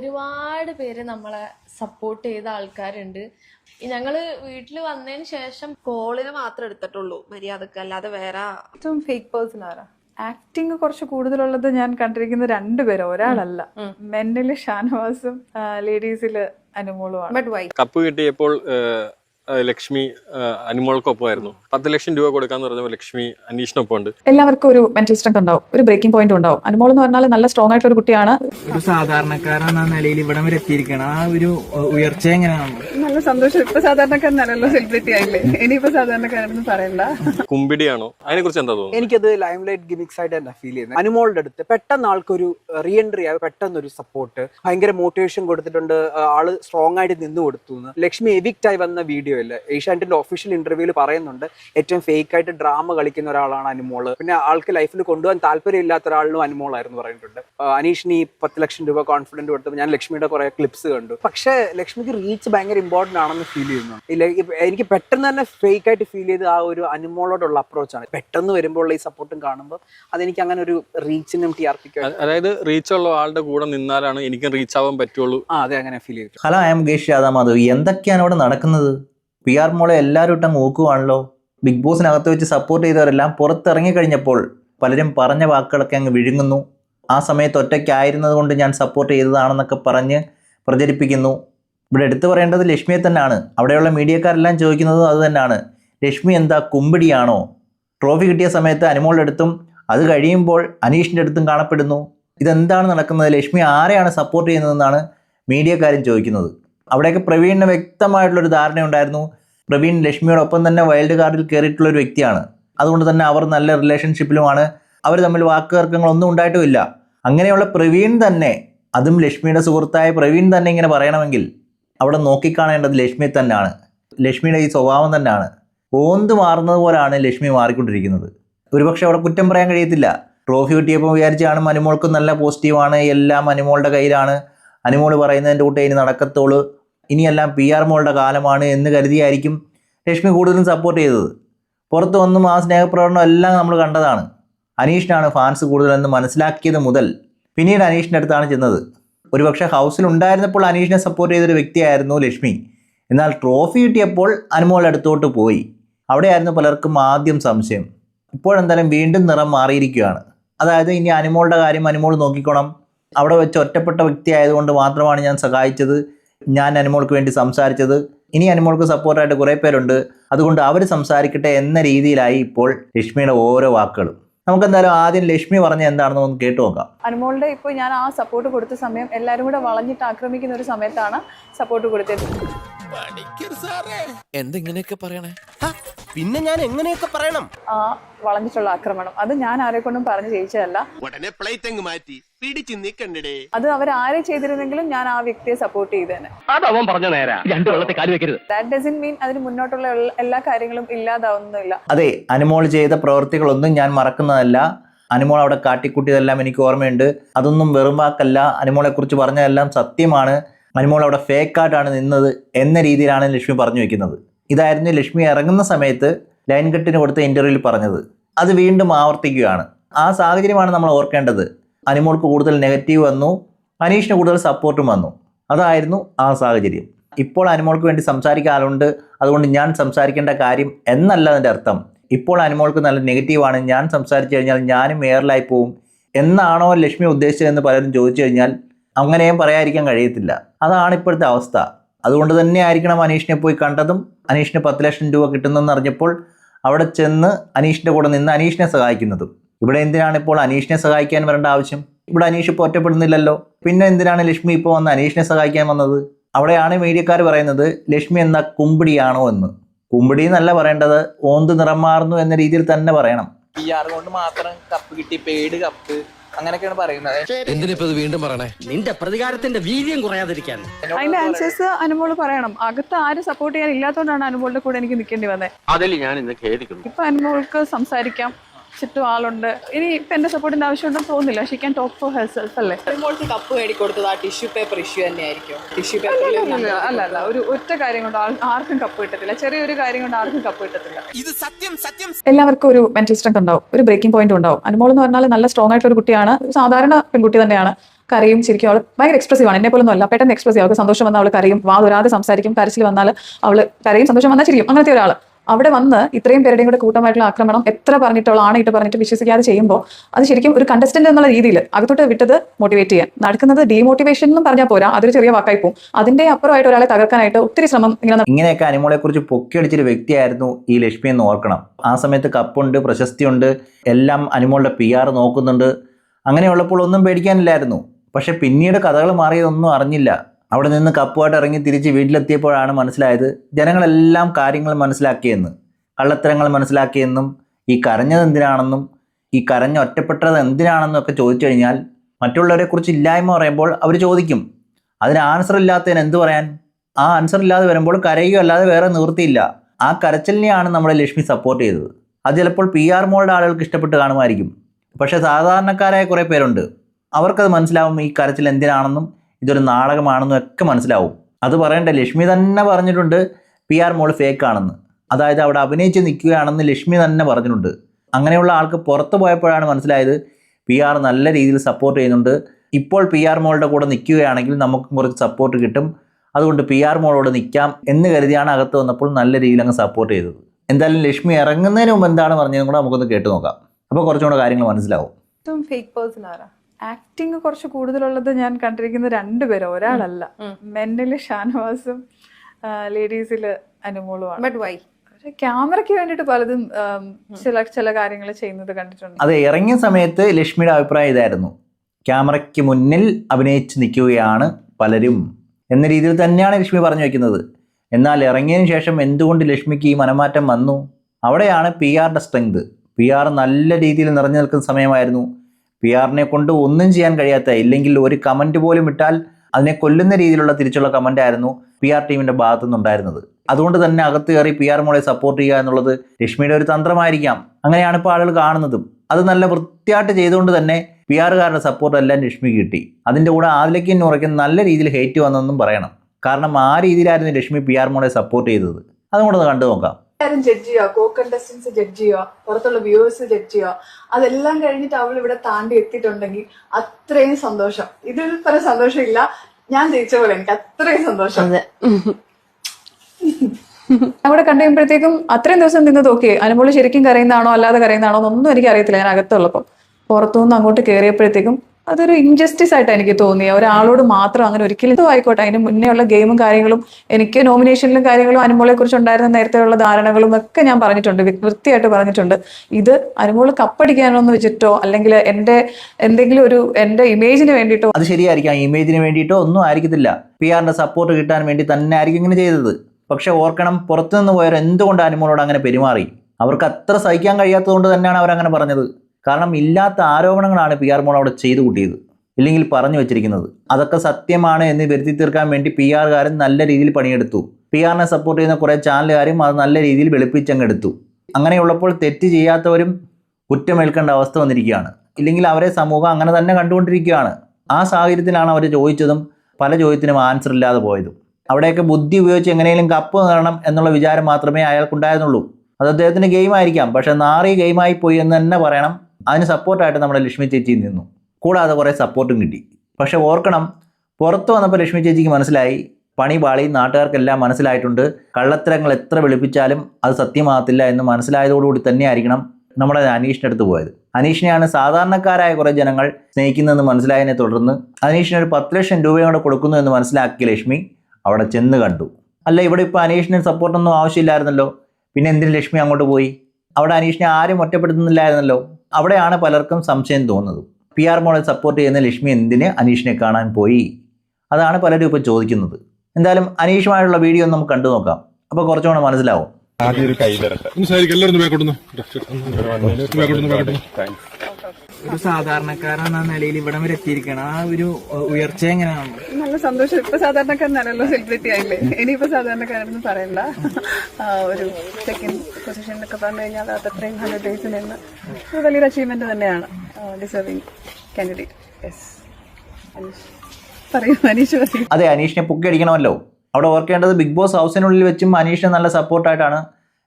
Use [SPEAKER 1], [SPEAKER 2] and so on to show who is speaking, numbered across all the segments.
[SPEAKER 1] ഒരുപാട് പേര് നമ്മളെ സപ്പോർട്ട് ചെയ്ത ആൾക്കാരുണ്ട്. ഞങ്ങൾ വീട്ടിൽ വന്നതിന് ശേഷം കോളിന് മാത്രം എടുത്തിട്ടുള്ളൂ മര്യാദയ്ക്ക്. അല്ലാതെ വേറെ
[SPEAKER 2] ഏറ്റവും ഫേക്ക് പേഴ്സൺ ആരാ? ആക്ടിങ് കുറച്ച് കൂടുതലുള്ളത് ഞാൻ കണ്ടിരിക്കുന്ന രണ്ടുപേരും ഒരാളല്ല. മെന്നിൽ ഷാനവാസും ലേഡീസിൽ അനുമോളുമാണ്
[SPEAKER 1] ബട്ട് വൈ
[SPEAKER 3] കപ്പ് കിട്ടിയപ്പോൾ ലക്ഷ്മി അനുമോൾക്കൊപ്പമായിരുന്നു. പത്ത് ലക്ഷം രൂപ കൊടുക്കാന്ന് പറഞ്ഞപ്പോൾ ലക്ഷ്മി അനീഷിനൊപ്പം ഉണ്ട്.
[SPEAKER 2] എല്ലാവർക്കും ഒരു മെന്റൽ സ്ട്രെങ്ത് ഉണ്ടാവും ഒരു ബ്രേക്കിംഗ് പോയിന്റ് ഉണ്ടാവും. അനുമോൾ എന്ന് പറഞ്ഞാൽ നല്ല സ്ട്രോങ് ആയിട്ടുള്ള ഒരു കുട്ടിയാണ്.
[SPEAKER 4] ഒരു സാധാരണക്കാരൻ എന്ന നിലയിൽ ഇവിടം വരെ എത്തിയിരിക്കണം ആ ഒരു ഉയർച്ച എങ്ങനെയാണ്?
[SPEAKER 2] നല്ല സന്തോഷം. ഇപ്പൊ സാധാരണക്കാരനല്ലോ സെലിബ്രിറ്റി ആയില്ലേ? ഇനിയിപ്പോ സാധാരണക്കാരെന്ന് പറയണ്ട.
[SPEAKER 3] കുമ്പിടിയാണോ? അതിനെ കുറിച്ച് എന്താ തോന്നുന്നു?
[SPEAKER 5] എനിക്കത് ലൈം ലൈറ്റ് ഗിമിക്സ് ആയിട്ട് തന്നെ ഫീൽ ചെയ്യുന്നത്. അനുമോളുടെ അടുത്ത് പെട്ടെന്ന് ആൾക്കൊരു റീ എൻട്രി ആയി പെട്ടെന്ന് ഒരു സപ്പോർട്ട് ഭയങ്കര മോട്ടിവേഷൻ കൊടുത്തിട്ടുണ്ട്. ആൾ സ്ട്രോങ് ആയിട്ട് നിന്ന് കൊടുത്തു ലക്ഷ്മി എവിക്റ്റ് ആയി വന്ന വീഡിയോ ഇല്ല ഏഷ്യാനെറ്റിന്റെ ഒഫീഷ്യൽ ഇന്റർവ്യൂവിൽ പറയുന്നുണ്ട് ഏറ്റവും ഫേക്ക് ആയിട്ട് ഡ്രാമ കളിക്കുന്ന ഒരാളാണ് അനുമോൾ. പിന്നെ ആൾക്ക് ലൈഫിൽ കൊണ്ടുപോകാൻ താല്പര്യം ഇല്ലാത്ത ഒരാളിനും അനുമോളായിരുന്നു പറയുന്നുണ്ട് ആ, അനീഷിന് ഈ പത്ത് ലക്ഷം രൂപ കോൺഫിഡന്റ് കൊടുത്തപ്പോൾ ഞാൻ ലക്ഷ്മിയുടെ കുറെ ക്ലിപ്സ് കണ്ടു. പക്ഷേ ലക്ഷ്മിക്ക് റീച്ച് ഭയങ്കര ഇമ്പോർട്ടന്റ് ആണെന്ന് ഫീൽ ചെയ്യുന്നു. ഇല്ല എനിക്ക് പെട്ടെന്ന് തന്നെ ഫേക്ക് ആയിട്ട് ഫീൽ ചെയ്ത് ആ ഒരു അനുമോളോടുള്ള അപ്രോച്ചാണ് പെട്ടെന്ന് വരുമ്പോൾ ഈ സപ്പോർട്ടും കാണുമ്പോൾ അതെനിക്ക് അങ്ങനെ ഒരു റീച്ചിനും ടി ആർ പിക്കും
[SPEAKER 3] അതായത് റീച്ച് ഉള്ള ആളുടെ കൂടെ നിന്നാലാണ് എനിക്ക് റീച്ച് ആവാൻ പറ്റുള്ളൂ.
[SPEAKER 5] ആ അതെ അങ്ങനെ ഫീൽ ചെയ്തു
[SPEAKER 6] ഹലോ ഐ എം ഗേഷ് യാദവ് മാധവ്. എന്തൊക്കെയാണ് ഇവിടെ നടക്കുന്നത്? പി ആർ മോളെ എല്ലാവരും ഇട്ടങ്ങ് നോക്കുവാണല്ലോ. ബിഗ് ബോസിനകത്ത് വെച്ച് സപ്പോർട്ട് ചെയ്തവരെല്ലാം പുറത്തിറങ്ങി കഴിഞ്ഞപ്പോൾ പലരും പറഞ്ഞ വാക്കുകളൊക്കെ അങ്ങ് വിഴുങ്ങുന്നു. ആ സമയത്ത് ഒറ്റയ്ക്കായിരുന്നതുകൊണ്ട് ഞാൻ സപ്പോർട്ട് ചെയ്തതാണെന്നൊക്കെ പറഞ്ഞ് പ്രചരിപ്പിക്കുന്നു. ഇവിടെ എടുത്തു പറയേണ്ടത് ലക്ഷ്മിയെ തന്നെയാണ് അവിടെയുള്ള മീഡിയക്കാരെല്ലാം ചോദിക്കുന്നത് അത് തന്നെയാണ് ലക്ഷ്മി എന്താ കുമ്പിടിയാണോ? ട്രോഫി കിട്ടിയ സമയത്ത് അനുമോളുടെ അടുത്തും അത് കഴിയുമ്പോൾ അനീഷിന്റെ അടുത്തും കാണപ്പെടുന്നു. ഇതെന്താണ് നടക്കുന്നത്? ലക്ഷ്മി ആരെയാണ് സപ്പോർട്ട് ചെയ്യുന്നതെന്നാണ് മീഡിയക്കാരും ചോദിക്കുന്നത്. അവിടെയൊക്കെ പ്രവീണിന് വ്യക്തമായിട്ടുള്ളൊരു ധാരണയുണ്ടായിരുന്നു. പ്രവീൺ ലക്ഷ്മിയോടൊപ്പം തന്നെ വൈൽഡ് കാർഡിൽ കയറിയിട്ടുള്ള ഒരു വ്യക്തിയാണ്. അതുകൊണ്ട് തന്നെ അവർ നല്ല റിലേഷൻഷിപ്പിലുമാണ് അവർ തമ്മിൽ വാക്കുതർക്കങ്ങളൊന്നും ഉണ്ടായിട്ടുമില്ല. അങ്ങനെയുള്ള പ്രവീൺ തന്നെ അതും ലക്ഷ്മിയുടെ സുഹൃത്തായ പ്രവീൺ തന്നെ ഇങ്ങനെ പറയണമെങ്കിൽ അവിടെ നോക്കിക്കാണേണ്ടത് ലക്ഷ്മിയെ തന്നെയാണ്. ലക്ഷ്മിയുടെ ഈ സ്വഭാവം തന്നെയാണ്. ഓന്ത് മാറുന്നത് പോലാണ് ലക്ഷ്മി മാറിക്കൊണ്ടിരിക്കുന്നത്. ഒരുപക്ഷെ അവിടെ കുറ്റം പറയാൻ കഴിയത്തില്ല. ട്രോഫി കിട്ടിയപ്പോൾ വിചാരിച്ചാണ് മനുമോൾക്കും നല്ല പോസിറ്റീവാണ് എല്ലാം മനുമോളുടെ കയ്യിലാണ്. അനുമോൾ പറയുന്നതിന്റെ കൂട്ട് ഇനി നടക്കത്തുള്ളൂ. ഇനിയെല്ലാം പി ആർ മോളുടെ കാലമാണ് എന്ന് കരുതിയായിരിക്കും രശ്മി കൂടുതലും സപ്പോർട്ട് ചെയ്തത്. പുറത്ത് വന്നും ആ സ്നേഹപ്രകടനം എല്ലാം നമ്മൾ കണ്ടതാണ്. അനീഷിനാണ് ഫാൻസ് കൂടുതലെന്ന് മനസ്സിലാക്കിയത് മുതൽ. പിന്നീട് അനീഷിന്റെ അടുത്താണ് ചെന്നത്. ഒരുപക്ഷെ ഹൗസിൽ ഉണ്ടായിരുന്നപ്പോൾ അനീഷിനെ സപ്പോർട്ട് ചെയ്തൊരു വ്യക്തിയായിരുന്നു ലക്ഷ്മി എന്നാൽ ട്രോഫി കിട്ടിയപ്പോൾ അനുമോളുടെ അടുത്തോട്ട് പോയി. അവിടെയായിരുന്നു പലർക്കും ആദ്യം സംശയം. ഇപ്പോഴെന്തായാലും വീണ്ടും നിറം മാറിയിരിക്കുകയാണ്. അതായത് ഇനി അനുമോളുടെ കാര്യം അനുമോൾ നോക്കിക്കോണം. അവിടെ വെച്ച് ഒറ്റപ്പെട്ട വ്യക്തി ആയതുകൊണ്ട് മാത്രമാണ് ഞാൻ സഹായിച്ചത്. ഞാൻ അനുമോൾക്ക് വേണ്ടി സംസാരിച്ചത്. ഇനി അനുമോൾക്ക് സപ്പോർട്ടായിട്ട് കുറേ പേരുണ്ട്. അതുകൊണ്ട് അവർ സംസാരിക്കട്ടെ എന്ന രീതിയിലായി ഇപ്പോൾ ലക്ഷ്മിയുടെ ഓരോ വാക്കുകളും. നമുക്ക് എന്തായാലും ആദ്യം ലക്ഷ്മി പറഞ്ഞ എന്താണെന്ന് ഒന്ന് കേട്ടു നോക്കാം.
[SPEAKER 2] അനുമോളുടെ ഇപ്പോൾ ഞാൻ ആ സപ്പോർട്ട് കൊടുത്ത സമയം എല്ലാവരും കൂടെ വളഞ്ഞിട്ട് ആക്രമിക്കുന്ന ഒരു സമയത്താണ് സപ്പോർട്ട് കൊടുത്തത്.
[SPEAKER 7] എന്തെങ്ങനെയൊക്കെ പറയണേ?
[SPEAKER 8] പിന്നെ ഞാൻ എങ്ങനെയൊക്കെ പറയണം?
[SPEAKER 2] ആ വളഞ്ഞിട്ടുള്ള ആക്രമണം. അത് ഞാൻ ആരെ കൊണ്ടും പറഞ്ഞു ചെയ്യിച്ചതല്ല
[SPEAKER 8] ഉടനെ പ്ലേറ്റ് അങ്ങ് മാറ്റി. പിടിച്ച് നിക്കണ്ടേ
[SPEAKER 2] അത് അവരാരെ ആരെ ചെയ്തിരുന്നെങ്കിലും ഞാൻ ആ വ്യക്തിയെ സപ്പോർട്ട് ചെയ്തേനെ.
[SPEAKER 9] അതവൻ പറഞ്ഞ നേരാ. രണ്ടു വെള്ളത്തെ കാലി വെക്കരുത്.
[SPEAKER 2] ദാറ്റ് ഡസൻ മീൻ അതിന് മുന്നോട്ടുള്ള എല്ലാ- എല്ലാ കാര്യങ്ങളും ഇല്ലാതാവുന്നില്ല
[SPEAKER 6] അതെ അനുമോൾ ചെയ്ത പ്രവൃത്തികളൊന്നും ഞാൻ മറക്കുന്നതല്ല. അനുമോൾ അവിടെ കാട്ടിക്കൂട്ടിയതെല്ലാം എനിക്ക് ഓർമ്മയുണ്ട്. അതൊന്നും വെറും വാക്കല്ല. അനുമോളെ കുറിച്ച് പറഞ്ഞതെല്ലാം സത്യമാണ്. അനുമോൾ അവിടെ ഫേക്കായിട്ടാണ് നിന്നത് എന്ന രീതിയിലാണ് ലക്ഷ്മി പറഞ്ഞു വെക്കുന്നത്. ഇതായിരുന്നു ലക്ഷ്മി ഇറങ്ങുന്ന സമയത്ത് ലൈൻ കട്ടിന് കൊടുത്ത ഇന്റർവ്യൂവിൽ പറഞ്ഞത്. അത് വീണ്ടും ആവർത്തിക്കുകയാണ്. ആ സാഹചര്യമാണ് നമ്മൾ ഓർക്കേണ്ടത്. അനിമോൾക്ക് കൂടുതൽ നെഗറ്റീവ് വന്നു. അനീഷിന് കൂടുതൽ സപ്പോർട്ടും വന്നു. അതായിരുന്നു ആ സാഹചര്യം. ഇപ്പോൾ അനിമോൾക്ക് വേണ്ടി സംസാരിക്കാൻ ആളുണ്ട്. അതുകൊണ്ട് ഞാൻ സംസാരിക്കേണ്ട കാര്യം എന്നല്ല അതിന്റെ അർത്ഥം. ഇപ്പോൾ അനിമോൾക്ക് നല്ല നെഗറ്റീവാണ് ഞാൻ സംസാരിച്ചു കഴിഞ്ഞാൽ ഞാനും എയറിലായി പോവും. എന്നാണോ ലക്ഷ്മി ഉദ്ദേശിച്ചതെന്ന് പലരും ചോദിച്ചു കഴിഞ്ഞാൽ അങ്ങനെയും പറയാതിരിക്കാൻ കഴിയത്തില്ല. അതാണ് ഇപ്പോഴത്തെ അവസ്ഥ. അതുകൊണ്ട് തന്നെ ആയിരിക്കണം അനീഷിനെ പോയി കണ്ടതും അനീഷിന് പത്ത് ലക്ഷം രൂപ കിട്ടുന്നെന്ന് അറിഞ്ഞപ്പോൾ അവിടെ ചെന്ന് അനീഷിന്റെ കൂടെ നിന്ന് അനീഷിനെ സഹായിക്കുന്നതും. ഇവിടെ എന്തിനാണ് ഇപ്പോൾ അനീഷിനെ സഹായിക്കാൻ വരേണ്ട ആവശ്യം? ഇവിടെ അനീഷ് ഇപ്പോൾ ഒറ്റപ്പെടുന്നില്ലല്ലോ. പിന്നെ എന്തിനാണ് ലക്ഷ്മി ഇപ്പോൾ വന്ന് അനീഷിനെ സഹായിക്കാൻ വന്നത്? അവിടെയാണ് മീഡിയക്കാർ പറയുന്നത് ലക്ഷ്മി എന്ന കുമ്പിടിയാണോ എന്ന്? കുമ്പിടി എന്നല്ല പറയേണ്ടത് ഓന്ത് നിറം മാറുന്നു എന്ന രീതിയിൽ തന്നെ പറയണം.
[SPEAKER 4] പി ആർ കൊണ്ട് മാത്രം കപ്പ് കിട്ടി പെയ്ഡ് കപ്പ് അങ്ങനെയൊക്കെയാണ് പറയുന്നത്.
[SPEAKER 7] എന്തിനിപ്പോ ഇത് വീണ്ടും പറയണേ?
[SPEAKER 9] നിന്റെ പ്രതികാരത്തിന്റെ വീര്യം കുറയാതിരിക്കാൻ
[SPEAKER 2] അതിന്റെ ആൻസേഴ്സ് അനുമോൾ പറയണം. അകത്ത് ആരും സപ്പോർട്ട് ചെയ്യാൻ ഇല്ലാത്തതുകൊണ്ടാണ് അനുമോളുടെ കൂടെ എനിക്ക് നിൽക്കേണ്ടി വന്നത്
[SPEAKER 9] അതിൽ ഞാൻ ഇന്ന് ഖേദിക്കുന്നു.
[SPEAKER 2] ഇപ്പൊ അനുമോൾക്ക് സംസാരിക്കാം. ചുറ്റും ആളുണ്ട്. ഇനി ഇപ്പൊ എന്റെ സപ്പോർട്ടിന്റെ ആവശ്യമുണ്ടെന്ന് തോന്നുന്നില്ല. She can talk for herself അല്ലേ?
[SPEAKER 10] മോൾക്ക് കപ്പ് മേടിക്കൊടുത്തത് ആ ടിഷ്യൂ പേപ്പർ ഇഷ്യൂ തന്നെയായിരിക്കും. ടിഷ്യൂ പേപ്പർ
[SPEAKER 2] അല്ല, അല്ല, ഒരു ഒറ്റ കാര്യം കൊണ്ട് ആൾ- ആർക്കും കപ്പ് കിട്ടത്തില്ല. ചെറിയൊരു കാര്യം കൊണ്ട് ആർക്കും കപ്പ് കിട്ടത്തില്ല.
[SPEAKER 8] ഇത് സത്യം സത്യം.
[SPEAKER 2] എല്ലാവർക്കും ഒരു മെന്റൽ സ്ട്രെങ്ത് ഉണ്ടാവും. ഒരു ബ്രേക്കിംഗ് പോയിന്റ് ഉണ്ടാവും. അനുമോൾ എന്ന് പറഞ്ഞാൽ നല്ല സ്ട്രോങ് ആയിട്ടുള്ള ഒരു കുട്ടിയാണ്. സാധാരണ പെൺകുട്ടി തന്നെയാണ്. കരയും ശരിക്കും അവൾ ഭയങ്കര എക്സ്പ്രസീവ് ആണ്. എന്നെ പോലൊന്നും അല്ല. പെട്ടെന്ന് എക്സ്പ്രസീവ് അവൾക്ക് സന്തോഷം വന്നാൽ അവൾ കരയും. വാതുരാതെ സംസാരിക്കും. കരച്ചിൽ വന്നാൽ അവൾ കരയും സന്തോഷം വന്നാൽ ചിരിക്കും. അങ്ങനത്തെ ഒരാൾ അവിടെ വന്ന് ഇത്രയും പേരുടെയും കൂടെ കൂട്ടമായിട്ടുള്ള ആക്രമണം എത്ര പറഞ്ഞിട്ടുള്ള ആണയിട്ട് പറഞ്ഞിട്ട് വിശ്വസിക്കാതെ ചെയ്യുമ്പോൾ അത് ശരിക്കും ഒരു കണ്ടസ്റ്റന്റ് എന്നുള്ള രീതിയിൽ അകത്തോട്ട് വിട്ടത് മോട്ടിവേറ്റ് ചെയ്യാൻ. നടക്കുന്നത് ഡീമോട്ടിവേഷൻ എന്നും പറഞ്ഞാൽ പോരാ അതൊരു ചെറിയ വാക്കായി പോകും അതിന്റെ അപ്പുറമായിട്ട് ഒരാളെ തകർക്കാനായിട്ട് ഒത്തിരി ശ്രമം ഇങ്ങനെ
[SPEAKER 6] ഇങ്ങനെയൊക്കെ അനിമോളെക്കുറിച്ച് പൊക്കിയടിച്ചൊരു വ്യക്തിയായിരുന്നു ഈ ലക്ഷ്മി എന്ന് ഓർക്കണം. ആ സമയത്ത് കപ്പുണ്ട് പ്രശസ്തിയുണ്ട് എല്ലാം അനിമോളുടെ പി ആർ നോക്കുന്നുണ്ട്. അങ്ങനെയുള്ളപ്പോൾ ഒന്നും പേടിക്കാനില്ലായിരുന്നു. പക്ഷെ പിന്നീട് കഥകൾ മാറിയതൊന്നും അറിഞ്ഞില്ല. അവിടെ നിന്ന് കപ്പുമായിട്ട് ഇറങ്ങി തിരിച്ച് വീട്ടിലെത്തിയപ്പോഴാണ് മനസ്സിലായത് ജനങ്ങളെല്ലാം കാര്യങ്ങൾ മനസ്സിലാക്കിയെന്ന് കള്ളത്തരങ്ങൾ മനസ്സിലാക്കിയെന്നും ഈ കരഞ്ഞത് എന്തിനാണെന്നും ഈ കരഞ്ഞ് ഒറ്റപ്പെട്ടത് എന്തിനാണെന്നും ഒക്കെ ചോദിച്ചു കഴിഞ്ഞാൽ മറ്റുള്ളവരെ കുറിച്ച് ഇല്ലായ്മ പറയുമ്പോൾ അവർ ചോദിക്കും. അതിന് ആൻസർ ഇല്ലാത്തതിന് എന്ത് പറയാൻ? ആ ആൻസർ ഇല്ലാതെ വരുമ്പോൾ കരയുകയോ അല്ലാതെ വേറെ നിവൃത്തിയില്ല. ആ കരച്ചിലിനെയാണ് നമ്മുടെ ലക്ഷ്മി സപ്പോർട്ട് ചെയ്തത്. അത് ചിലപ്പോൾ പി ആർ മോളുടെ ആളുകൾക്ക് ഇഷ്ടപ്പെട്ട് കാണുമായിരിക്കും. പക്ഷേ സാധാരണക്കാരായ കുറേ പേരുണ്ട്. അവർക്കത് മനസ്സിലാവും ഈ കരച്ചിൽ എന്തിനാണെന്നും ഇതൊരു നാടകമാണെന്നും ഒക്കെ മനസ്സിലാവും. അത് പറയണ്ട ലക്ഷ്മി തന്നെ പറഞ്ഞിട്ടുണ്ട് പി ആർ മോൾ ഫേക്ക് ആണെന്ന് അതായത് അവിടെ അഭിനയിച്ച് നിൽക്കുകയാണെന്ന് ലക്ഷ്മി തന്നെ പറഞ്ഞിട്ടുണ്ട്. അങ്ങനെയുള്ള ആൾക്ക് പുറത്ത് പോയപ്പോഴാണ് മനസ്സിലായത് പി ആർ നല്ല രീതിയിൽ സപ്പോർട്ട് ചെയ്യുന്നുണ്ട്. ഇപ്പോൾ പി ആർ മോളുടെ കൂടെ നിൽക്കുകയാണെങ്കിൽ നമുക്കും കുറച്ച് സപ്പോർട്ട് കിട്ടും. അതുകൊണ്ട് പി ആർ മോളോട് നിൽക്കാം എന്ന് കരുതിയാണ് അകത്ത് വന്നപ്പോൾ നല്ല രീതിയിൽ അങ്ങ് സപ്പോർട്ട് ചെയ്തത്. എന്തായാലും ലക്ഷ്മി ഇറങ്ങുന്നതിന് മുമ്പ് എന്താണ് പറഞ്ഞതെന്ന് കൂടെ നമുക്കൊന്ന് കേട്ട് നോക്കാം. അപ്പോൾ കുറച്ചും കൂടെ കാര്യങ്ങൾ മനസ്സിലാവും.
[SPEAKER 2] ഫേക്ക് ആക്ടിങ് കുറച്ച് കൂടുതലുള്ളത് ഞാൻ കണ്ടിരിക്കുന്ന രണ്ടുപേരും ഒരാളല്ല. മെന്നിൽ ഷാനവാസും ലേഡീസിൽ അനുമോളുമാണ്.
[SPEAKER 1] ബട്ട് വൈ
[SPEAKER 2] ക്യാമറയ്ക്ക് വേണ്ടിട്ട് പലതും ചില ചില കാര്യങ്ങൾ ചെയ്യുന്നത് കണ്ടിട്ടുണ്ട്.
[SPEAKER 6] അത് ഇറങ്ങിയ സമയത്ത് ലക്ഷ്മിയുടെ അഭിപ്രായം ഇതായിരുന്നു. ക്യാമറയ്ക്ക് മുന്നിൽ അഭിനയിച്ച് നിൽക്കുകയാണ് പലരും എന്ന രീതിയിൽ തന്നെയാണ് ലക്ഷ്മി പറഞ്ഞു വെക്കുന്നത്. എന്നാൽ ഇറങ്ങിയതിന് ശേഷം എന്തുകൊണ്ട് ലക്ഷ്മിക്ക് ഈ മനമാറ്റം വന്നു? അവിടെയാണ് പി ആറിന്റെ സ്ട്രെങ്ത് പി ആർ നല്ല രീതിയിൽ നിറഞ്ഞു നിൽക്കുന്ന സമയമായിരുന്നു. പി ആറിനെ കൊണ്ട് ഒന്നും ചെയ്യാൻ കഴിയാത്ത ഇല്ലെങ്കിൽ ഒരു കമന്റ് പോലും ഇട്ടാൽ അതിനെ കൊല്ലുന്ന രീതിയിലുള്ള തിരിച്ചുള്ള കമന്റ് ആയിരുന്നു പി ആർ ടീമിന്റെ ഭാഗത്തു നിന്നുണ്ടായിരുന്നത് അതുകൊണ്ട് തന്നെ അകത്ത് കയറി പി ആർ മോളെ സപ്പോർട്ട് ചെയ്യുക എന്നുള്ളത് രശ്മിയുടെ ഒരു തന്ത്രമായിരിക്കാം. അങ്ങനെയാണ് ഇപ്പോൾ ആളുകൾ കാണുന്നതും. അത് നല്ല വൃത്തിയായിട്ട് ചെയ്തുകൊണ്ട് തന്നെ പി ആറുകാരുടെ സപ്പോർട്ട് എല്ലാം രശ്മിക്ക് കിട്ടി. അതിന്റെ കൂടെ ആദിലേക്കും നൂറയ്ക്കും നല്ല രീതിയിൽ ഹേറ്റ് വന്നെന്നും പറയണം. കാരണം ആ രീതിയിലായിരുന്നു രശ്മി പി ആർ മോളെ സപ്പോർട്ട് ചെയ്തത്. അതുകൊണ്ടൊന്ന് കണ്ടു നോക്കാം.
[SPEAKER 2] എല്ലാവരും ജഡ്ജ് ചെയ്യുക കോ കണ്ടസ്റ്റൻസ് ജഡ്ജ് ചെയ്യുക പുറത്തുള്ള വ്യൂവേഴ്സ് ജഡ്ജ് ചെയ്യുക. അതെല്ലാം കഴിഞ്ഞിട്ട് അവൾ ഇവിടെ താണ്ടി എത്തിയിട്ടുണ്ടെങ്കിൽ അത്രയും സന്തോഷം. ഇതിൽ പല സന്തോഷമില്ല. ഞാൻ ജയിച്ച പോലെ എനിക്ക് അത്രയും സന്തോഷം. അവിടെ കണ്ടു കഴിയുമ്പോഴത്തേക്കും അത്രയും ദിവസം നിന്ന് നോക്കി അനുമോൾ ശരിക്കും കരയുന്നതാണോ അല്ലാതെ കരയുന്നതാണോ എന്നൊന്നും എനിക്ക് അറിയത്തില്ല ഞാൻ അകത്തുള്ളപ്പം. പുറത്തുനിന്ന് അങ്ങോട്ട് കയറിയപ്പോഴത്തേക്കും അതൊരു ഇൻജസ്റ്റിസ് ആയിട്ട് എനിക്ക് തോന്നി ഒരാളോട് മാത്രം അങ്ങനെ ഒരിക്കലും ആയിക്കോട്ടെ. അതിന് മുന്നേ ഉള്ള ഗെയിമും കാര്യങ്ങളും എനിക്ക് നോമിനേഷനിലും കാര്യങ്ങളും അനുമോളെ കുറിച്ച് ഉണ്ടായിരുന്ന നേരത്തെ ഉള്ള ധാരണകളും ഒക്കെ ഞാൻ പറഞ്ഞിട്ടുണ്ട്. വൃത്തിയായിട്ട് പറഞ്ഞിട്ടുണ്ട്. ഇത് അനുമോൾ കപ്പടിക്കാനോന്ന് വെച്ചിട്ടോ അല്ലെങ്കിൽ എന്റെ എന്തെങ്കിലും ഒരു എന്റെ ഇമേജിന് വേണ്ടിയിട്ടോ
[SPEAKER 6] അത് ശരിയായിരിക്കാം. ഇമേജിന് വേണ്ടിയിട്ടോ ഒന്നും ആയിരിക്കത്തില്ല. പി ആറിന്റെ സപ്പോർട്ട് കിട്ടാൻ വേണ്ടി തന്നെ ആയിരിക്കും ഇങ്ങനെ ചെയ്തത്. പക്ഷെ ഓർക്കണം പുറത്തുനിന്ന് പോയവർ എന്തുകൊണ്ട് അനുമോളോട് അങ്ങനെ പെരുമാറി? അവർക്ക് അത്ര സഹിക്കാൻ കഴിയാത്തത് കൊണ്ട് തന്നെയാണ് അവരങ്ങനെ പറഞ്ഞത്. കാരണം ഇല്ലാത്ത ആരോപണങ്ങളാണ് പി ആർ മോൾ അവിടെ ചെയ്തു കൂട്ടിയത്. ഇല്ലെങ്കിൽ പറഞ്ഞു വെച്ചിരിക്കുന്നത്. അതൊക്കെ സത്യമാണ് എന്ന് വരുത്തി തീർക്കാൻ വേണ്ടി പി ആർകാരൻ നല്ല രീതിയിൽ പണിയെടുത്തു. പി ആറിനെ സപ്പോർട്ട് ചെയ്യുന്ന കുറേ ചാനലുകാരും അത് നല്ല രീതിയിൽ വെളുപ്പിച്ചങ്ങെടുത്തു അങ്ങനെയുള്ളപ്പോൾ തെറ്റ് ചെയ്യാത്തവരും കുറ്റമേൽക്കേണ്ട അവസ്ഥ വന്നിരിക്കുകയാണ്. ഇല്ലെങ്കിൽ അവരെ സമൂഹം അങ്ങനെ തന്നെ കണ്ടുകൊണ്ടിരിക്കുകയാണ്. ആ സാഹചര്യത്തിലാണ് അവർ ചോദിച്ചതും പല ചോദ്യത്തിനും ആൻസർ ഇല്ലാതെ പോയതും. അവിടെയൊക്കെ ബുദ്ധി ഉപയോഗിച്ച് എങ്ങനെയും കപ്പ് നേടണം എന്നുള്ള വിചാരം മാത്രമേ അയാൾക്കുണ്ടായിരുന്നുള്ളൂ. അത് അദ്ദേഹത്തിന് ഗെയിമായിരിക്കാം പക്ഷേ നാറി ഗെയിമായി പോയി എന്ന് തന്നെ പറയണം. അതിന് സപ്പോർട്ടായിട്ട് നമ്മുടെ ലക്ഷ്മി ചേച്ചി നിന്നു. കൂടാതെ കുറേ സപ്പോർട്ടും കിട്ടി. പക്ഷെ ഓർക്കണം പുറത്ത് വന്നപ്പോൾ ലക്ഷ്മി ചേച്ചിക്ക് മനസ്സിലായി പണി പാളി നാട്ടുകാർക്കെല്ലാം മനസ്സിലായിട്ടുണ്ട്. കള്ളത്തരങ്ങൾ എത്ര വെളുപ്പിച്ചാലും അത് സത്യമാകത്തില്ല എന്ന് മനസ്സിലായതോടുകൂടി തന്നെയായിരിക്കണം നമ്മുടെ അനീഷിന്റെ അടുത്ത് പോയത്. അനീഷിനെയാണ് സാധാരണക്കാരായ കുറേ ജനങ്ങൾ സ്നേഹിക്കുന്നതെന്ന് മനസ്സിലായതിനെ തുടർന്ന് അനീഷിന് ഒരു പത്ത് ലക്ഷം രൂപയും കൂടെ കൊടുക്കുന്നു എന്ന് മനസ്സിലാക്കി ലക്ഷ്മി അവിടെ ചെന്ന് കണ്ടു. അല്ല ഇവിടെ ഇപ്പോൾ അനീഷിന് സപ്പോർട്ടൊന്നും ആവശ്യമില്ലായിരുന്നല്ലോ. പിന്നെ എന്തിന് ലക്ഷ്മി അങ്ങോട്ട് പോയി? അവിടെ അനീഷിനെ ആരും ഒറ്റപ്പെടുത്തുന്നില്ലായിരുന്നല്ലോ. അവിടെയാണ് പലർക്കും സംശയം തോന്നുന്നത്. പി ആർ മോളെ സപ്പോർട്ട് ചെയ്യുന്ന ലക്ഷ്മി എന്തിന് അനീഷിനെ കാണാൻ പോയി? അതാണ് പലരും ഇപ്പോൾ ചോദിക്കുന്നത്. എന്തായാലും അനീഷുമായുള്ള വീഡിയോ ഒന്ന് നമുക്ക് കണ്ടു നോക്കാം. അപ്പോൾ കുറച്ചുകൂടെ മനസ്സിലാവും.
[SPEAKER 4] ആദ്യം ഒരു സാധാരണക്കാരൻ എന്ന നിലയിൽ ഇവിടം വരെ എത്തിയിരിക്കണം ആ ഒരു ഉയർച്ച എങ്ങനെയാണ്?
[SPEAKER 2] നല്ല സന്തോഷം. ഇപ്പൊ സാധാരണക്കാരനല്ലോ സെലിബ്രിറ്റി ആയില്ലേ? ഇനിയിപ്പോ സാധാരണക്കാരെന്ന് പറയണ്ട. ഒരു സെക്കൻഡ് പൊസിഷൻ എന്നൊക്കെ പറഞ്ഞു കഴിഞ്ഞാൽ അത് അത്രയും ഹൺഡ്രഡ് ഡേയ്സിൽ നിന്ന് വലിയൊരു അച്ചീവ്മെന്റ് തന്നെയാണ് ഡിസേർവിംഗ് കാൻഡിഡേറ്റ് യെസ് പറയൂ അനീഷ് പറയൂ.
[SPEAKER 6] അതെ അനീഷിനെ പുക്കി അടിക്കണമല്ലോ. അവിടെ ഓർക്കേണ്ടത് ബിഗ് ബോസ് ഹൗസിനുള്ളിൽ വെച്ചും അനീഷിന് നല്ല സപ്പോർട്ടായിട്ടാണ്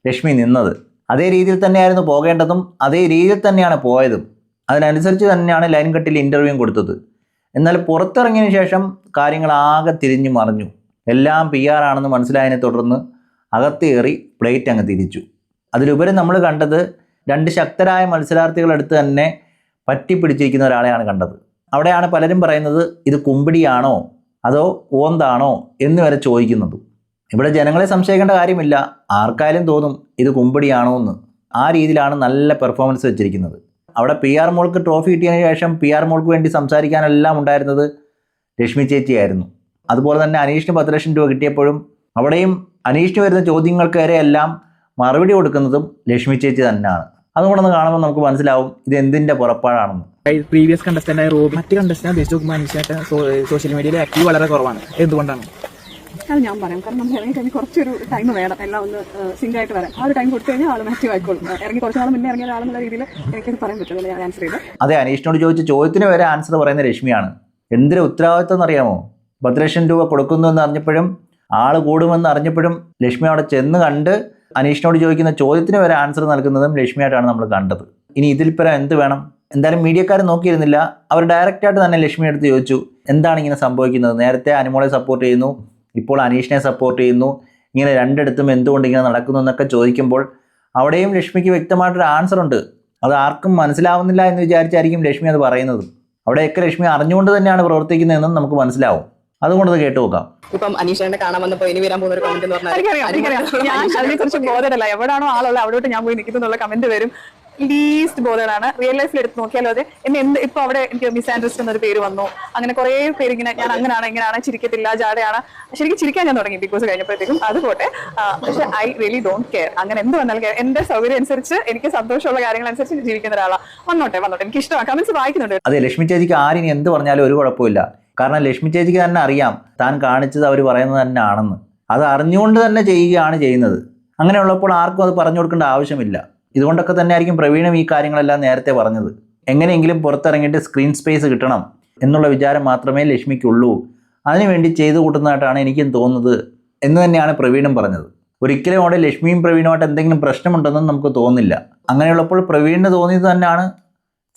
[SPEAKER 6] ലക്ഷ്മി നിന്നത്. അതേ രീതിയിൽ തന്നെയായിരുന്നു പോകേണ്ടതും അതേ രീതിയിൽ തന്നെയാണ് പോയതും. അതിനനുസരിച്ച് തന്നെയാണ് ലൈൻ കട്ടിൽ ഇന്റർവ്യൂവും കൊടുത്തത്. എന്നാൽ പുറത്തിറങ്ങിയതിന് ശേഷം കാര്യങ്ങൾ ആകെ തിരിഞ്ഞു മറിഞ്ഞു. എല്ലാം പി ആണെന്ന് മനസ്സിലായതിനെ തുടർന്ന് അകത്തേറി പ്ലേറ്റ് അങ്ങ് തിരിച്ചു. അതിലുപരി നമ്മൾ കണ്ടത് രണ്ട് ശക്തരായ മത്സരാർത്ഥികളെടുത്ത് തന്നെ പറ്റിപ്പിടിച്ചിരിക്കുന്ന ഒരാളെയാണ് കണ്ടത്. അവിടെയാണ് പലരും പറയുന്നത് ഇത് കുമ്പിടിയാണോ? അതോ ഓന്താണോ? എന്ന് വരെ ചോദിക്കുന്നത്. ഇവിടെ ജനങ്ങളെ സംശയിക്കേണ്ട കാര്യമില്ല. ആർക്കായാലും തോന്നും ഇത് കുമ്പിടിയാണോ എന്ന് ആ രീതിയിലാണ് നല്ല പെർഫോമൻസ് വെച്ചിരിക്കുന്നത്. അവിടെ പി ആർ മോൾക്ക് ട്രോഫി കിട്ടിയതിന് ശേഷം പി ആർ മോൾക്ക് വേണ്ടി സംസാരിക്കാനെല്ലാം ഉണ്ടായിരുന്നത് രശ്മി ചേച്ചിയായിരുന്നു. അതുപോലെ തന്നെ അനീഷിന് പത്ത് ലക്ഷം രൂപ കിട്ടിയപ്പോഴും അവിടെയും അനീഷിന് വരുന്ന ചോദ്യങ്ങൾക്ക് എല്ലാം മറുപടി കൊടുക്കുന്നതും ലക്ഷ്മി ചേച്ചി തന്നെയാണ്. അതുകൊണ്ട് അതുകൊണ്ടൊന്ന് കാണുമ്പോൾ നമുക്ക് മനസ്സിലാവും ഇത് എന്തിന്റെ പുറപ്പാടാണെന്ന്.
[SPEAKER 4] പ്രീവിയസ് കണ്ടസ്റ്റന്റ് ആയ റോബി മറ്റ് കണ്ടസ്റ്റന്റ് സോഷ്യൽ മീഡിയയിൽ ആക്റ്റീവ് വളരെ കുറവാണ്. എന്തുകൊണ്ടാണ്?
[SPEAKER 11] അത് ഞാൻ പറയാം. കാരണം നമ്മൾ ഇറങ്ങി കുറച്ചൊരു ടൈം വേണം. എല്ലാം ഒന്ന് സിങ്ക് ആയിട്ട് വരാം ആ ഒരു ടൈം കൊടുത്തു കഴിഞ്ഞാൽ ആൾ ആക്റ്റീവ് ആയിക്കോളും. ഇറങ്ങി കുറച്ച് നാൾ മുന്നേ ഇറങ്ങിയ ആളെന്നുള്ള രീതിയിൽ എനിക്കത് പറയാൻ പറ്റുള്ളൂ ഞാൻ ആൻസർ ചെയ്ത്.
[SPEAKER 6] അതെ അനീഷിനോട് ചോദിച്ച ചോദ്യത്തിന് വരെ ആൻസർ പറയുന്ന രശ്മിയാണ്. എന്തിനു ഉത്തരവാദിത്വം എന്നറിയാമോ? പത്ത് ലക്ഷം രൂപ കൊടുക്കുന്നു എന്ന് അറിഞ്ഞപ്പോഴും ആൾ കൂടുമെന്ന് അറിഞ്ഞപ്പോഴും ലക്ഷ്മി അവിടെ ചെന്ന് കണ്ട് അനീഷിനോട് ചോദിക്കുന്ന ചോദ്യത്തിന് വരെ ആൻസർ നൽകുന്നതും ലക്ഷ്മിയായിട്ടാണ് നമ്മൾ കണ്ടത്. ഇനി ഇതിൽ പരം എന്ത് വേണം? എന്തായാലും മീഡിയക്കാർ നോക്കിയിരുന്നില്ല. അവർ ഡയറക്റ്റായിട്ട് തന്നെ ലക്ഷ്മി എടുത്ത് ചോദിച്ചു എന്താണ് ഇങ്ങനെ സംഭവിക്കുന്നത്? നേരത്തെ അനുമോളെ സപ്പോർട്ട് ചെയ്യുന്നു. ഇപ്പോൾ അനീഷിനെ സപ്പോർട്ട് ചെയ്യുന്നു. ഇങ്ങനെ രണ്ടിടത്തും എന്തുകൊണ്ട് ഇങ്ങനെ നടക്കുന്നു എന്നൊക്കെ ചോദിക്കുമ്പോൾ അവിടെയും ലക്ഷ്മിക്ക് വ്യക്തമായിട്ടൊരു ആൻസർ ഉണ്ട്. അത് ആർക്കും മനസ്സിലാവുന്നില്ല എന്ന് വിചാരിച്ചായിരിക്കും ലക്ഷ്മി അത് പറയുന്നത്. അവിടെയൊക്കെ ലക്ഷ്മി അറിഞ്ഞുകൊണ്ട് തന്നെയാണ് പ്രവർത്തിക്കുന്നതെന്നും നമുക്ക് മനസ്സിലാവും. അതുകൊണ്ട് അത് കേട്ടു നോക്കാം.
[SPEAKER 10] ഇപ്പം അനീഷേനെ കാണാൻ വന്നപ്പോ ഇനി വരാൻ പോകുന്ന ഒരു കമന്റ് എന്ന്
[SPEAKER 11] ഞാൻ
[SPEAKER 10] പറഞ്ഞാൽ
[SPEAKER 11] അതിനെ കുറിച്ച് ബോധമല്ല എവിടാണോ ആളുള്ള അവിടോട്ട് ഞാൻ പോയി നിൽക്കുന്നുള്ള കമന്റ് വരും. ലീസ്റ്റ് ബോധമാണ് റിയൽ ലൈഫിൽ എടുത്ത് നോക്കിയാലോ അതെ. എന്നെ എന്ത് ഇപ്പൊ അവിടെ എനിക്ക് മിസ് എന്നൊരു പേര് വന്നു. അങ്ങനെ കുറെ പേര് ഇങ്ങനെ ഞാൻ അങ്ങനെയാണ് ഇങ്ങനെയാണ് ചിരിക്കത്തില്ല ജാടയാണ്. ശരിക്കും ചിരിക്കാൻ ഞാൻ തുടങ്ങി ബിഗ് ബോസ് കഴിഞ്ഞപ്പോഴത്തേക്കും. അത് പോട്ടെ. പക്ഷെ ഐ റിയലി ഡോണ്ട് കെയർ അങ്ങനെ എന്ത് വന്നാലും കെയർ എന്റെ സൗകര്യം അനുസരിച്ച് എനിക്ക് സന്തോഷമുള്ള കാര്യങ്ങൾ അനുസരിച്ച് ജീവിക്കുന്ന ഒരാളാണ് വന്നോട്ടെ വന്നോട്ടെ. എനിക്ക് ഇഷ്ടമാണ് കമന്റ്സ് വായിക്കുന്നുണ്ട്
[SPEAKER 6] അതെ ലക്ഷ്മി ചേച്ചിക്ക് ആരും എന്ത് പറഞ്ഞാലും ഒരു കുഴപ്പമില്ല കാരണം ലക്ഷ്മി ചേച്ചിക്ക് തന്നെ അറിയാം. താൻ കാണിച്ചത് അവർ പറയുന്നത് തന്നെ ആണെന്ന്. അത് അറിഞ്ഞുകൊണ്ട് തന്നെ ചെയ്യുകയാണ് ചെയ്യുന്നത്. അങ്ങനെയുള്ളപ്പോൾ ആർക്കും അത് പറഞ്ഞു കൊടുക്കേണ്ട ആവശ്യമില്ല. ഇതുകൊണ്ടൊക്കെ തന്നെ ആയിരിക്കും പ്രവീണും ഈ കാര്യങ്ങളെല്ലാം നേരത്തെ പറഞ്ഞത്. എങ്ങനെയെങ്കിലും പുറത്തിറങ്ങിയിട്ട് സ്ക്രീൻ സ്പേസ് കിട്ടണം എന്നുള്ള വിചാരം മാത്രമേ ലക്ഷ്മിക്കുള്ളൂ. അതിനുവേണ്ടി ചെയ്തു കൂട്ടുന്നതായിട്ടാണ് എനിക്കും തോന്നുന്നത് എന്ന് തന്നെയാണ് പ്രവീണും പറഞ്ഞത്. ഒരിക്കലും അവിടെ ലക്ഷ്മിയും പ്രവീണുമായിട്ട് എന്തെങ്കിലും പ്രശ്നമുണ്ടെന്നും നമുക്ക് തോന്നില്ല അങ്ങനെയുള്ളപ്പോൾ പ്രവീണിന് തോന്നിയത് തന്നെയാണ്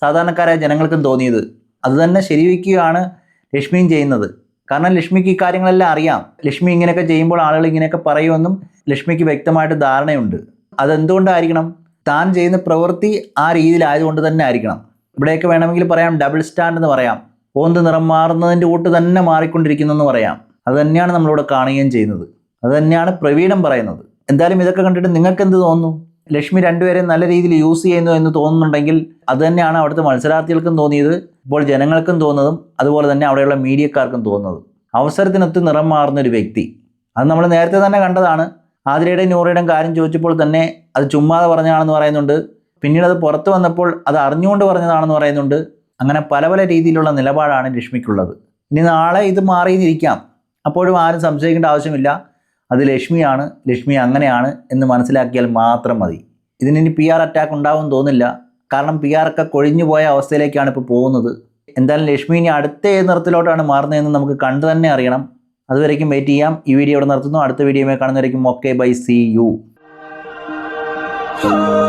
[SPEAKER 6] സാധാരണക്കാരായ ജനങ്ങൾക്കും തോന്നിയത്. അത് തന്നെ ശരിവയ്ക്കുകയാണ് ലക്ഷ്മിയും ചെയ്യുന്നത്. കാരണം ലക്ഷ്മിക്ക് ഈ കാര്യങ്ങളെല്ലാം അറിയാം. ലക്ഷ്മി ഇങ്ങനെയൊക്കെ ചെയ്യുമ്പോൾ ആളുകൾ ഇങ്ങനെയൊക്കെ പറയുമെന്നും ലക്ഷ്മിക്ക് വ്യക്തമായിട്ട് ധാരണയുണ്ട്. അതെന്തുകൊണ്ടായിരിക്കണം താൻ ചെയ്യുന്ന പ്രവൃത്തി ആ രീതിയിലായതുകൊണ്ട് തന്നെ ആയിരിക്കണം. ഇവിടെയൊക്കെ വേണമെങ്കിൽ പറയാം ഡബിൾ സ്റ്റാൻഡ് എന്ന് പറയാം. ഓന്ത് നിറം മാറുന്നതിന്റെ കൂട്ട് തന്നെ മാറിക്കൊണ്ടിരിക്കുന്നു എന്ന് പറയാം. അത് തന്നെയാണ് നമ്മളിവിടെ കാണുകയും ചെയ്യുന്നത്. അത് തന്നെയാണ് പ്രവീണം പറയുന്നത്. എന്തായാലും ഇതൊക്കെ കണ്ടിട്ട് നിങ്ങൾക്ക് എന്ത് തോന്നുന്നു? ലക്ഷ്മി രണ്ടുപേരെയും നല്ല രീതിയിൽ യൂസ് ചെയ്യുന്നു എന്ന് തോന്നുന്നുണ്ടെങ്കിൽ അത് തന്നെയാണ് അവിടുത്തെ മത്സരാർത്ഥികൾക്കും തോന്നിയത് ഇപ്പോൾ ജനങ്ങൾക്കും തോന്നുന്നതും അതുപോലെ തന്നെ അവിടെയുള്ള മീഡിയക്കാർക്കും തോന്നുന്നതും. അവസരത്തിനൊത്ത് നിറം മാറുന്ന ഒരു വ്യക്തി. അത് നമ്മൾ നേരത്തെ തന്നെ കണ്ടതാണ്. ആതിരയുടെയും നൂറയുടെയും കാര്യം ചോദിച്ചപ്പോൾ തന്നെ അത് ചുമ്മാതെ പറഞ്ഞതാണെന്ന് പറയുന്നുണ്ട്. പിന്നീട് അത് പുറത്തു വന്നപ്പോൾ അത് അറിഞ്ഞുകൊണ്ട് പറഞ്ഞതാണെന്ന് പറയുന്നുണ്ട്. അങ്ങനെ പല പല രീതിയിലുള്ള നിലപാടാണ് ലക്ഷ്മിക്കുള്ളത്. ഇനി നാളെ ഇത് മാറിയിരിക്കാം. അപ്പോഴും ആരും സംശയിക്കേണ്ട ആവശ്യമില്ല. അത് ലക്ഷ്മിയാണ്. ലക്ഷ്മി അങ്ങനെയാണ് എന്ന് മനസ്സിലാക്കിയാൽ മാത്രം മതി. ഇതിനി പി ആർ അറ്റാക്ക് ഉണ്ടാവും തോന്നില്ല. കാരണം പി ആർ ഒക്കെ കൊഴിഞ്ഞു പോയ അവസ്ഥയിലേക്കാണ് ഇപ്പോൾ പോകുന്നത്. എന്തായാലും ലക്ഷ്മി ഇനി അടുത്ത ഏത് നിറത്തിലോട്ടാണ് മാറുന്നതെന്ന് നമുക്ക് കണ്ടു തന്നെ അറിയണം. അതുവരേക്കും വെയിറ്റ് ചെയ്യാം. ഈ വീഡിയോ ഇവിടെ നിർത്തുന്നു. അടുത്ത വീഡിയോയിൽ കാണുന്നവരേക്കും okay bye see you Oh.